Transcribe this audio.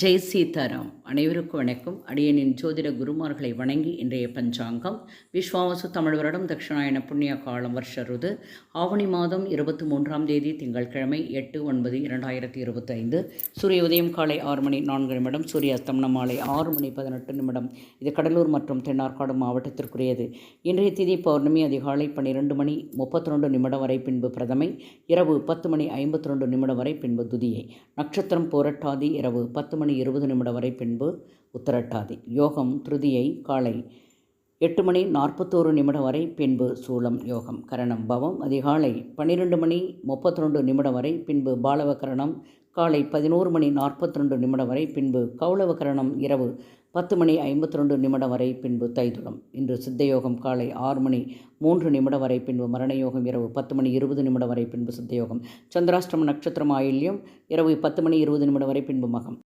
ஜெய் சீதாராம். அனைவருக்கும் வணக்கம். அடியனின் ஜோதிட குருமார்களை வணங்கி இன்றைய பஞ்சாங்கம். விஸ்வாவசு தமிழ் வருடம் தட்சிணாயன புண்ணிய காலம் வருஷ ருது. ஆவணி மாதம் இருபத்தி மூன்றாம் தேதி திங்கட்கிழமை எட்டு ஒன்பது இரண்டாயிரத்தி இருபத்தைந்து. சூரிய உதயம் காலை ஆறு மணி நான்கு நிமிடம் சூரிய அஸ்தமனம் மாலை ஆறு மணி பதினெட்டு நிமிடம். இது கடலூர் மற்றும் தென்னார்காடு மாவட்டத்திற்குரியது. இன்றைய திதி பௌர்ணமி அதிகாலை பன்னிரெண்டு மணி முப்பத்தி ரெண்டு நிமிடம் வரை பின்பு பிரதமை இரவு பத்து மணி ஐம்பத்தி ரெண்டு நிமிடம் வரை பின்பு துதியை. நட்சத்திரம் போரட்டாதி இரவு பத்து மணி இருபது நிமிடம் வரை பின்பு உத்தரட்டாதி. யோகம் திருதியை காலை எட்டு மணி நாற்பத்தோரு நிமிடம் வரை பின்பு சூலம் யோகம். கரணம் பவம் அதிகாலை பன்னிரெண்டு மணி முப்பத்தி ரெண்டு நிமிடம் வரை பின்பு பாலவ கரணம் காலை பதினோரு மணி நாற்பத்தி ரெண்டு நிமிடம் வரை பின்பு கௌளவ கரணம் இரவு பத்து மணி ஐம்பத்தி ரெண்டு நிமிடம் வரை பின்பு தைதுளம். இன்று சித்தயோகம் காலை ஆறு மணி மூன்று நிமிடம் வரை பின்பு மரணயோகம் இரவு பத்து மணி இருபது நிமிடம் வரை பின்பு சித்தயோகம். சந்திராஷ்டம நட்சத்திரம் ஆயில்யம் இரவு பத்து மணி இருபது நிமிடம் வரை பின்பு மகம்.